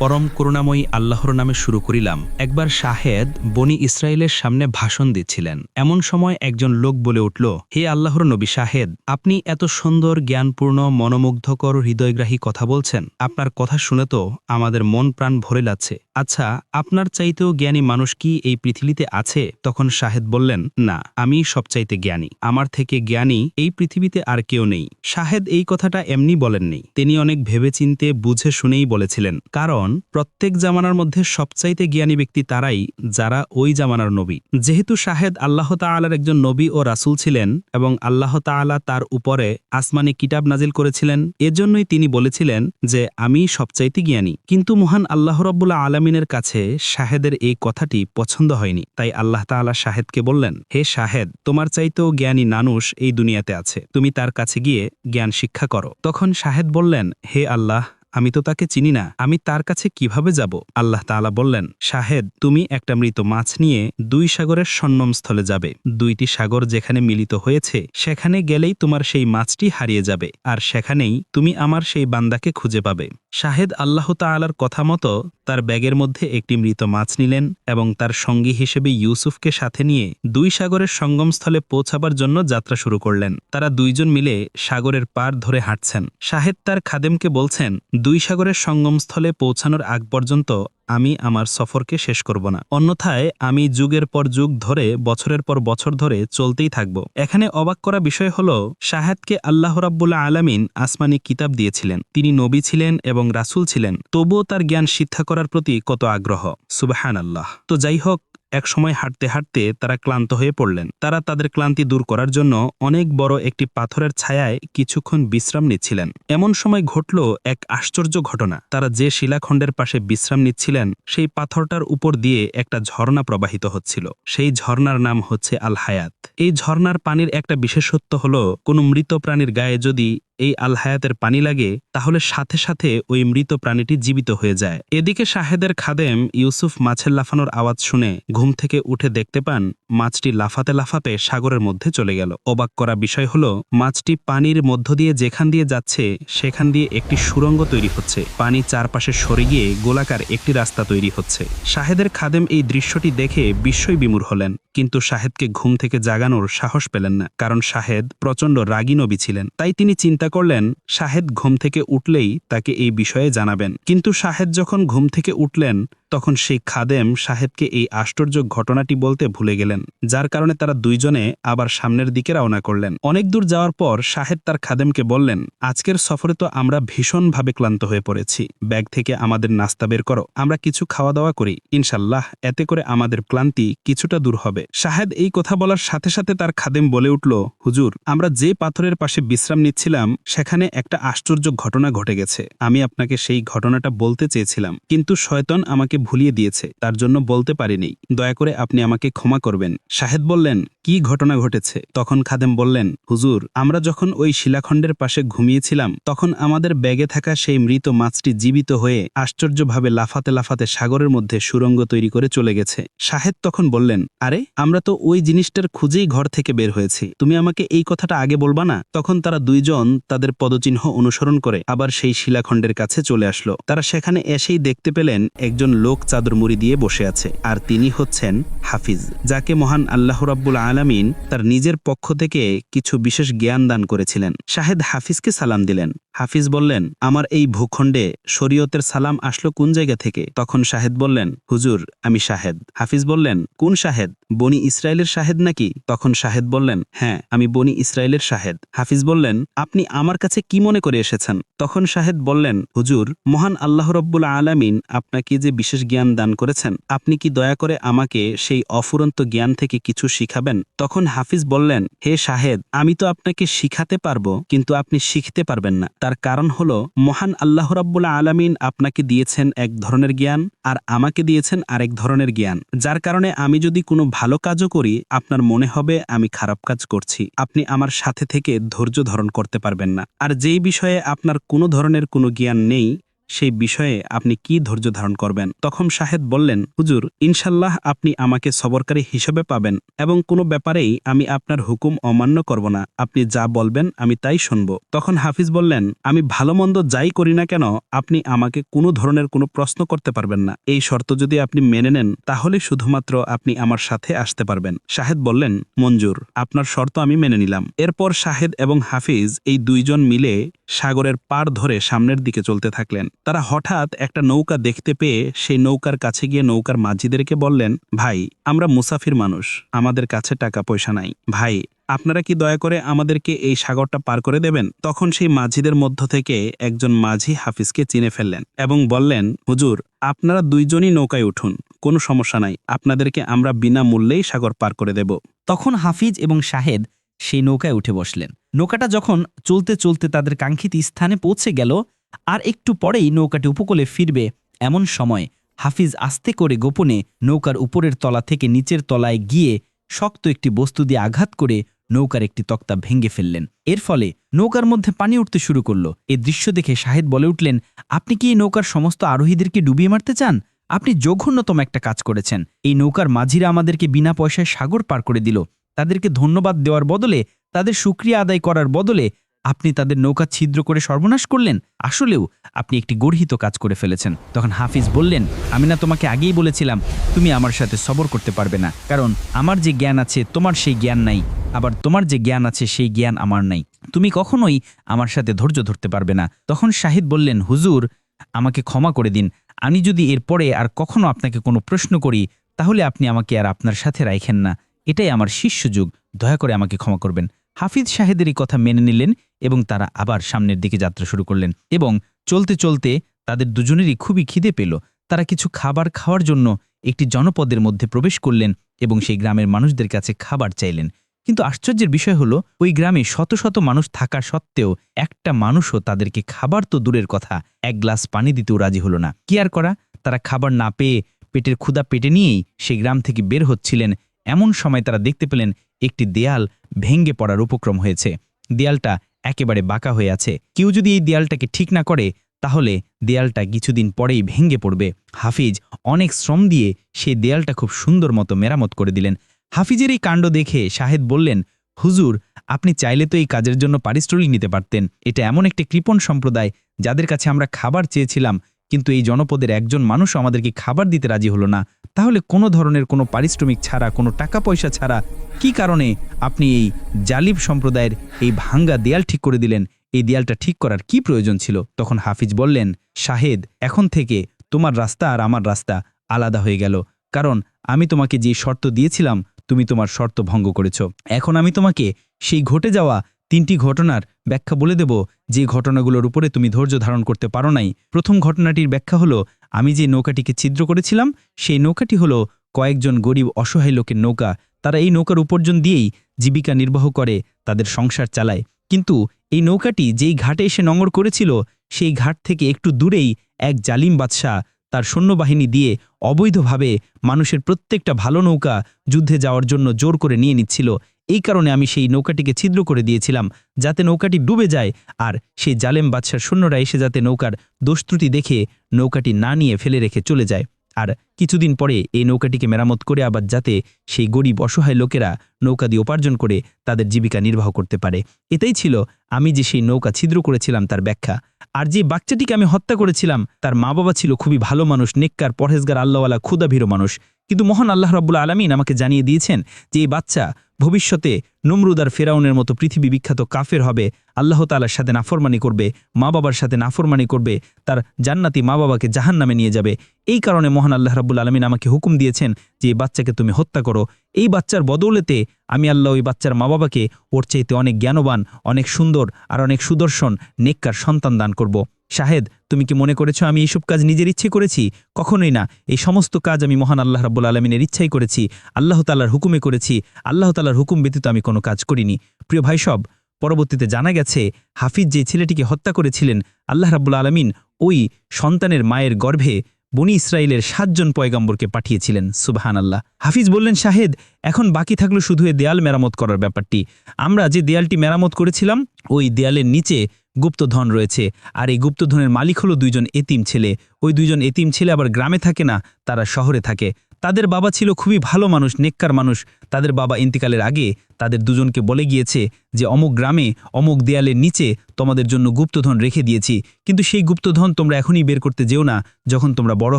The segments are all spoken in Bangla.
পরম করুণাময়ী আল্লাহর নামে শুরু করিলাম। একবার শাহেদ বনি ইসরায়েলের সামনে ভাষণ দিচ্ছিলেন। এমন সময় একজন লোক বলে উঠল, হে আল্লাহর নবী শাহেদ, আপনি এত সুন্দর, জ্ঞানপূর্ণ, মনোমুগ্ধকর, হৃদয়গ্রাহী কথা বলছেন। আপনার কথা শুনে তো আমাদের মন প্রাণ ভরে যাচ্ছে। আচ্ছা আপনার চাইতেও জ্ঞানী মানুষ কি এই পৃথিবীতে আছে? তখন শাহেদ বললেন, না, আমি সবচাইতে জ্ঞানী। আমার থেকে জ্ঞানী এই পৃথিবীতে আর কেউ নেই। শাহেদ এই কথাটা এমনি বলেননি। তিনি অনেক ভেবেচিন্তে, বুঝে শুনেই বলেছিলেন, কারণ প্রত্যেক জামানার মধ্যে সবচাইতে জ্ঞানী ব্যক্তি তারাই, যারা ওই জামানার নবী। যেহেতু শাহেদ আল্লাহ তাআলার একজন নবী ও রাসূল ছিলেন এবং আল্লাহ তাআলা তার উপরে আসমানি কিতাব নাজিল করেছিলেন, এজন্যই তিনি বলেছিলেন যে, আমি সবচাইতে জ্ঞানী। কিন্তু মহান আল্লাহ রব্বুল্লা আলমিনের কাছে শাহেদের এই কথাটি পছন্দ হয়নি। তাই আল্লাহ তাআলা শাহেদকে বললেন, হে শাহেদ, তোমার চাইতেও জ্ঞানী মানুষ এই দুনিয়াতে আছে। তুমি তার কাছে গিয়ে জ্ঞান শিক্ষা করো। তখন শাহেদ বললেন, হে আল্লাহ আমি তো তাকে চিনি না। আমি তার কাছে কীভাবে যাব? আল্লাহ তালা বললেন, শাহেদ, তুমি একটা মৃত মাছ নিয়ে দুই সাগরের সন্নম স্থলে যাবে। দুইটি সাগর যেখানে মিলিত হয়েছে, সেখানে গেলেই তোমার সেই মাছটি হারিয়ে যাবে। আর সেখানেই তুমি আমার সেই বান্দাকে খুঁজে পাবে। শাহেদ আল্লাহ তালার কথা মতো তার ব্যাগের মধ্যে একটি মৃত মাছ নিলেন এবং তার সঙ্গী হিসেবে ইউসুফকে সাথে নিয়ে দুই সাগরের সঙ্গমস্থলে পৌঁছাবার জন্য যাত্রা শুরু করলেন। তারা দুইজন মিলে সাগরের পার ধরে হাঁটছেন। শাহেদ তার খাদেমকে বলছেন, দুই সাগরের সঙ্গমস্থলে পৌঁছানোর আগ পর্যন্ত আমি আমার সফরকে শেষ করব না। অন্যথায় আমি যুগের পর যুগ ধরে, বছরের পর বছর ধরে চলতেই থাকব। এখানে অবাক করা বিষয় হল, শাহাদকে আল্লাহ রাব্বুল্লাহ আলামিন আসমানি কিতাব দিয়েছিলেন। তিনি নবী ছিলেন এবং রাসুল ছিলেন। তবুও তার জ্ঞান শিক্ষা করার প্রতি কত আগ্রহ। সুবাহান আল্লাহ তো যাই হোক এক সময় হাঁটতে হাঁটতে তারা ক্লান্ত হয়ে পড়লেন। তারা তাদের ক্লান্তি দূর করার জন্য অনেক বড় একটি পাথরের ছায়ায় কিছুক্ষণ বিশ্রাম নিচ্ছিলেন। এমন সময় ঘটল এক আশ্চর্য ঘটনা। তারা যে শিলাখণ্ডের পাশে বিশ্রাম নিচ্ছিলেন, সেই পাথরটার উপর দিয়ে একটা ঝর্ণা প্রবাহিত হচ্ছিল। সেই ঝর্ণার নাম হচ্ছে আল হায়াত এই ঝর্ণার পানির একটা বিশেষত্ব হল, কোনো মৃত প্রাণীর গায়ে যদি এই আল হায়াতের পানি লাগে, তাহলে সাথে সাথে ওই মৃত প্রাণীটি জীবিত হয়ে যায়। এদিকে শাহেদের খাদেম ইউসুফ মাছের লাফানোর আওয়াজ শুনে ঘুম থেকে উঠে দেখতে পান, মাছটি লাফাতে লাফাতে সাগরের মধ্যে চলে গেল। অবাক করা বিষয় হল, মাছটি পানির মধ্য দিয়ে যেখান দিয়ে যাচ্ছে, সেখান দিয়ে একটি সুরঙ্গ তৈরি হচ্ছে। পানি চারপাশে সরে গিয়ে গোলাকার একটি রাস্তা তৈরি হচ্ছে। শাহেদের খাদেম এই দৃশ্যটি দেখে বিস্ময় বিমূর হলেন। কিন্তু শাহেদকে ঘুম থেকে জাগানোর সাহস পেলেন না, কারণ শাহেদ প্রচণ্ড রাগী নবী ছিলেন। তাই তিনি চিন্তা করলেন, শাহেদ ঘুম থেকে উঠলেই তাকে এই বিষয়ে জানাবেন। কিন্তু শাহেদ যখন ঘুম থেকে উঠলেন তখন সেই খাদেম সাহেবকে এই আশ্চর্য ঘটনাটি বলতে ভুলে গেলেন, যার কারণে তারা দুইজনে আবার সামনের দিকে রওনা করলেন। অনেক দূর যাওয়ার পর সাহেব তার খাদেমকে বললেন, আজকের সফরে তো আমরা ভীষণভাবে ক্লান্ত হয়ে পড়েছি। ব্যাগ থেকে আমাদের নাস্তা বের করো, আমরা কিছু খাওয়া দাওয়া করি। ইনশাল্লাহ, এতে করে আমাদের ক্লান্তি কিছুটা দূর হবে। শাহেদ এই কথা বলার সাথে সাথে তার খাদেম বলে উঠল, হুজুর, আমরা যে পাথরের পাশে বিশ্রাম নিচ্ছিলাম, সেখানে একটা আশ্চর্য ঘটনা ঘটে গেছে। আমি আপনাকে সেই ঘটনাটা বলতে চেয়েছিলাম, কিন্তু শয়তন আমাকে ভুলিয়ে দিয়েছে, তার জন্য বলতে পারিনি। দয়া করে আপনি আমাকে ক্ষমা করবেন। শাহেদ বললেন, কি ঘটনা ঘটেছে? তখন খাদেম বললেন, হুজুর, আমরা যখন ওই শিলাখণ্ডের পাশে ঘুমিয়েছিলাম, তখন আমাদের ব্যাগে থাকা সেই মৃত মাছটি জীবিত হয়ে আশ্চর্যভাবে লাফাতে লাফাতে সাগরের মধ্যে সুরঙ্গ তৈরি করে চলে গেছে। শাহেদ তখন বললেন, আরে, আমরা তো ওই জিনিসটার খুঁজেই ঘর থেকে বের হয়েছি। তুমি আমাকে এই কথাটা আগে বলবা না? তখন তারা দুইজন তাদের পদচিহ্ন অনুসরণ করে আবার সেই শিলাখণ্ডের কাছে চলে আসলো। তারা সেখানে এসেই দেখতে পেলেন, একজন লোক চাদর মুড়ি দিয়ে বসে আছে, আর তিনি হচ্ছেন হাফিজ, যাকে মহান আল্লাহ রাব্বুল আলামিন তার নিজের পক্ষ থেকে কিছু বিশেষ জ্ঞান দান করেছিলেন। শাহেদ হাফিজকে সালাম দিলেন। হাফিজ বললেন, আমার এই ভূখণ্ডে শরীয়তের সালাম আসলো কোন জায়গা থেকে? তখন শাহেদ বললেন, হুজুর, আমি শাহেদ। হাফিজ বললেন, কোন শাহেদ? বনি ইসরায়েলের শাহেদ নাকি? তখন শাহেদ বললেন হ্যাঁ আমি বনি ইসরায়েলের শাহেদ। হাফিজ বললেন, আপনি আমার কাছে কি মনে করে এসেছেন? তখন শাহেদ বললেন, হুজুর, মহান আল্লাহ রব্বুল আলামিন আপনাকে যে বিশেষ জ্ঞান দান করেছেন, আপনি কি দয়া করে আমাকে সেই অফুরন্ত জ্ঞান থেকে কিছু শিখাবেন? তখন হাফিজ বললেন, হে শাহেদ, আমি তো আপনাকে শিখাতে পারব, কিন্তু আপনি শিখতে পারবেন না। তার কারণ হলো, মহান আল্লাহ রাব্বুল্লাহ আলামিন আপনাকে দিয়েছেন এক ধরনের জ্ঞান, আর আমাকে দিয়েছেন আরেক ধরনের জ্ঞান। যার কারণে আমি যদি কোনো ভালো কাজও করি, আপনার মনে হবে আমি খারাপ কাজ করছি, আপনি আমার সাথে থেকে ধৈর্য ধারণ করতে পারবেন না। আর যেই বিষয়ে আপনার কোনো ধরনের কোনো জ্ঞান নেই সেই বিষয়ে আপনি কি ধৈর্য ধারণ করবেন? তখন শাহেদ বললেন, হুজুর, ইনশাল্লাহ আপনি আমাকে সবরকারী হিসেবে পাবেন এবং কোনো ব্যাপারেই আমি আপনার হুকুম অমান্য করব না। আপনি যা বলবেন আমি তাই শুনব। তখন হাফিজ বললেন, আমি ভালো মন্দ যাই করি না কেন, আপনি আমাকে কোনো ধরনের কোনো প্রশ্ন করতে পারবেন না। এই শর্ত যদি আপনি মেনে নেন, তাহলে শুধুমাত্র আপনি আমার সাথে আসতে পারবেন। শাহেদ বললেন, মঞ্জুর, আপনার শর্ত আমি মেনে নিলাম। এরপর শাহেদ এবং হাফিজ এই দুইজন মিলে সাগরের পার ধরে সামনের দিকে চলতে থাকলেন। তারা হঠাৎ একটা নৌকা দেখতে পেয়ে সেই নৌকার কাছে গিয়ে নৌকার মাঝিদেরকে বললেন, ভাই, আমরা মুসাফির মানুষ, আমাদের কাছে টাকা পয়সা নাই। ভাই, আপনারা কি দয়া করে আমাদেরকে এই সাগরটা পার করে দেবেন? তখন সেই মাঝিদের মধ্য থেকে একজন মাঝি হাফিজকে চিনে ফেললেন এবং বললেন, হুজুর, আপনারা দুইজনই নৌকায় উঠুন, কোনো সমস্যা নাই, আপনাদেরকে আমরা বিনা মূল্যেই সাগর পার করে দেব। তখন হাফিজ এবং শাহেদ সেই নৌকায় উঠে বসলেন। নৌকাটা যখন চলতে চলতে তাদের কাঙ্ক্ষিত স্থানে পৌঁছে গেল আর একটু পরেই নৌকাটি উপকূলে ফিরবে এমন সময় হাফিজ আস্তে করে গোপনে নৌকার উপরের তলা থেকে নিচের তলায় গিয়ে শক্ত একটি বস্তু দিয়ে আঘাত করে নৌকার একটি তক্তা ভেঙে ফেললেন। এর ফলে নৌকার মধ্যে পানি উঠতে শুরু করল। এই দৃশ্য দেখে শাহেদ বলে উঠলেন, আপনি কি এই নৌকার সমস্ত আরোহীদেরকে ডুবিয়ে মারতে চান? আপনি জঘন্যতম একটা কাজ করেছেন। এই নৌকার মাঝিরা আমাদেরকে বিনা পয়সায় সাগর পার করে দিল। তাদেরকে ধন্যবাদ দেওয়ার বদলে, তাদের সুক্রিয়া আদায় করার বদলে আপনি তাদের নৌকা ছিদ্র করে সর্বনাশ করলেন? আসলেও আপনি একটি গর্হিত কাজ করে ফেলেছেন। তখন হাফিজ বললেন, আমি না তোমাকে আগেই বলেছিলাম, তুমি আমার সাথে সবর করতে পারবে না। কারণ আমার যে জ্ঞান আছে, তোমার সেই জ্ঞান নাই। আবার তোমার যে জ্ঞান আছে, সেই জ্ঞান আমার নাই। তুমি কখনোই আমার সাথে ধৈর্য ধরতে পারবে না। তখন শাহিদ বললেন, হুজুর, আমাকে ক্ষমা করে দিন। আমি যদি এরপরে আর কখনো আপনাকে কোনো প্রশ্ন করি, তাহলে আপনি আমাকে আর আপনার সাথে রাখেন না। এটাই আমার শিষ্য যুগ। দয়া করে আমাকে ক্ষমা করবেন। হাফিজ শাহেদের এই কথা মেনে নিলেন। এবং তারা আবার সামনের দিকে যাত্রা শুরু করলেন এবং চলতে চলতে তাদের দুজনেরই খুবই খিদে পেল। তারা কিছু খাবার খাওয়ার জন্য একটি জনপদের মধ্যে প্রবেশ করলেন এবং সেই গ্রামের মানুষদের কাছে খাবার চাইলেন। কিন্তু আশ্চর্যের বিষয় হলো, ওই গ্রামে শত শত মানুষ থাকা সত্ত্বেও একটা মানুষও তাদেরকে খাবার তো দূরের কথা, এক গ্লাস পানি দিতেও রাজি হলো না। কি আর করা? তারা খাবার না পেয়ে পেটের ক্ষুধা পেটে নিয়েই সেই গ্রাম থেকে বের হচ্ছিলেন। এমন সময় তারা দেখতে পেলেন একটি দেয়াল ভেঙ্গে পড়ার উপক্রম হয়েছে। দেয়ালটা একেবারে বাঁকা হয়ে আছে। কেউ যদি এই দেয়ালটাকে ঠিক না করে, তাহলে দেয়ালটা কিছুদিন পরেই ভেঙ্গে পড়বে। হাফিজ অনেক শ্রম দিয়ে সেই দেয়ালটা খুব সুন্দর মতো মেরামত করে দিলেন। হাফিজের এই কাণ্ড দেখে শাহেদ বললেন, হুজুর, আপনি চাইলে তো এই কাজের জন্য পারিশ্রমিক নিতে পারতেন। এটা এমন একটি কৃপণ সম্প্রদায় যাদের কাছে আমরা খাবার চেয়েছিলাম। কিন্তু এই জনপদের একজন মানুষ আমাদেরকে খাবার দিতে রাজি হলো না। তাহলে কোনো ধরনের কোনো পারিশ্রমিক ছাড়া, কোনো টাকা পয়সা ছাড়া কি কারণে আপনি এই জালিব সম্প্রদায়ের এই ভাঙ্গা দেয়াল ঠিক করে দিলেন? এই দেয়ালটা ঠিক করার কি প্রয়োজন ছিল? তখন হাফিজ বললেন শাহেদ এখন থেকে তোমার রাস্তা আর আমার রাস্তা আলাদা হয়ে গেল। কারণ আমি তোমাকে যে শর্ত দিয়েছিলাম, তুমি তোমার শর্ত ভঙ্গ করেছ। এখন আমি তোমাকে সেই ঘটে যাওয়া তিনটি ঘটনার ব্যাখ্যা বলে দেব। যে ঘটনাগুলোর উপরে তুমি ধৈর্য ধারণ করতে পারো নাই। প্রথম ঘটনাটির ব্যাখ্যা হলো, আমি যে নৌকাটিকে ছিদ্র করেছিলাম, সেই নৌকাটি হলো কয়েকজন গরিব অসহায় লোকের নৌকা। তারা এই নৌকার উপার্জন দিয়েই জীবিকা নির্বাহ করে, তাদের সংসার চালায়। কিন্তু এই নৌকাটি যেই ঘাটে এসে নঙর করেছিল, সেই ঘাট থেকে একটু দূরেই এক জালিম বাদশাহ তার সৈন্যবাহিনী দিয়ে অবৈধভাবে মানুষের প্রত্যেকটা ভালো নৌকা যুদ্ধে যাওয়ার জন্য জোর করে নিয়ে নিচ্ছিল। এই কারণে আমি সেই নৌকাটিকে ছিদ্র করে দিয়েছিলাম, যাতে নৌকাটি ডুবে যায় আর সেই জালেম বাদশার সৈন্যরা এসে যাতে নৌকার দোষত্রুটি দেখে নৌকাটি না নিয়ে ফেলে রেখে চলে যায়। আর কিছুদিন পরে এই নৌকাটিকে মেরামত করে আবার যাতে সেই গরিব অসহায় লোকেরা নৌকা দিয়ে উপার্জন করে তাদের জীবিকা নির্বাহ করতে পারে। এটাই ছিল আমি যে সেই নৌকা ছিদ্র করেছিলাম তার ব্যাখ্যা। আর যে বাচ্চাটিকে আমি হত্যা করেছিলাম, তার মা বাবা ছিল খুবই ভালো মানুষ, নেককার, পরহেজগার, আল্লাহওয়ালা ক্ষুদাভীর মানুষ। কিন্তু মহান আল্লাহ রব্বুল আলমিন আমাকে জানিয়ে দিয়েছেন যে এই বাচ্চা ভবিষ্যতে নমরুদার ফেরাউনের মতো পৃথিবী বিখ্যাত কাফের হবে, আল্লাহ তালার সাথে নাফরমানি করবে, মা বাবার সাথে নাফরমানি করবে, তার জান্নাতি মা বাবাকে জাহান নামে নিয়ে যাবে। এই কারণে মহান আল্লাহ রাব্বুল আলমিন আমাকে হুকুম দিয়েছেন যে, এই বাচ্চাকে তুমি হত্যা করো। এই বাচ্চার বদৌলেতে আমি আল্লাহ ওই বাচ্চার মা বাবাকে ওর চাইতে অনেক জ্ঞানবান, অনেক সুন্দর আর অনেক সুদর্শন, নেককার সন্তান দান করব। শাহেদ, তুমি কি মনে করেছ আমি এইসব কাজ নিজের ইচ্ছে করেছি? কখনোই না। এই সমস্ত কাজ আমি মহান আল্লাহ রাব্বুল আলমিনের ইচ্ছাই করেছি। আল্লাহ তাল্লার হুকুমে করেছি। আল্লাহ তাল্লার হুকুম ব্যতীত আমি কোনো কাজ করিনি। প্রিয় ভাই সব, পরবর্তীতে জানা গেছে, হাফিজ যে ছেলেটিকে হত্যা করেছিলেন, আল্লাহ রাব্বুল আলমিন ওই সন্তানের মায়ের গর্ভে বনি ইসরায়েলের সাতজন পয়গাম্বরকে পাঠিয়েছিলেন। সুবাহান আল্লাহ হাফিজ বললেন, শাহেদ, এখন বাকি থাকল শুধু এ দেয়াল মেরামত করার ব্যাপারটি। আমরা যে দেয়ালটি মেরামত করেছিলাম, ওই দেয়ালের নিচে গুপ্তধন রয়েছে। আর এই গুপ্তধনের মালিক হলো দুইজন এতিম ছেলে। ওই দুইজন এতিম ছেলে আবার গ্রামে থাকে না, তারা শহরে থাকে। তাদের বাবা ছিল খুবই ভালো মানুষ, নেককার মানুষ। তাদের বাবা ইন্তিকালের আগে তাদের দুজনকে বলে গিয়েছে যে, অমুক গ্রামে, অমুক দেয়ালের নিচে তোমাদের জন্য গুপ্তধন রেখে দিয়েছি। কিন্তু সেই গুপ্তধন তোমরা এখনই বের করতে যেও না। যখন তোমরা বড়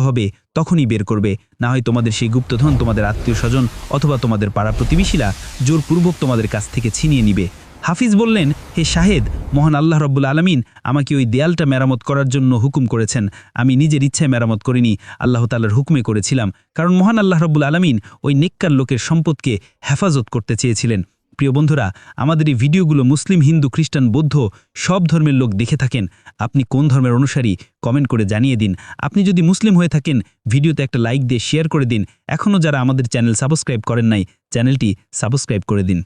হবে, তখনই বের করবে। না হয় তোমাদের সেই গুপ্তধন তোমাদের আত্মীয় স্বজন অথবা তোমাদের পাড়া প্রতিবেশীরা জোরপূর্বক তোমাদের কাছ থেকে ছিনিয়ে নিবে। হাফিজ বললেন, হে শাহেদ, মহান আল্লাহ রব্বুল আলমিন আমাকে ওই দেয়ালটা মেরামত করার জন্য হুকুম করেছেন। আমি নিজের ইচ্ছায় মেরামত করিনি, আল্লাহ তাল্লার হুকুমে করেছিলাম। কারণ মহান আল্লাহ রব্বুল আলমিন ওই নেককার লোকের সম্পদকে হেফাজত করতে চেয়েছিলেন। প্রিয় বন্ধুরা, আমাদের এই ভিডিওগুলো মুসলিম, হিন্দু, খ্রিস্টান, বৌদ্ধ সব ধর্মের লোক দেখে থাকেন। আপনি কোন ধর্মের অনুসারী, কমেন্ট করে জানিয়ে দিন। আপনি যদি মুসলিম হয়ে থাকেন, ভিডিওতে একটা লাইক দিয়ে শেয়ার করে দিন। এখনও যারা আমাদের চ্যানেল সাবস্ক্রাইব করেন নাই, চ্যানেলটি সাবস্ক্রাইব করে দিন।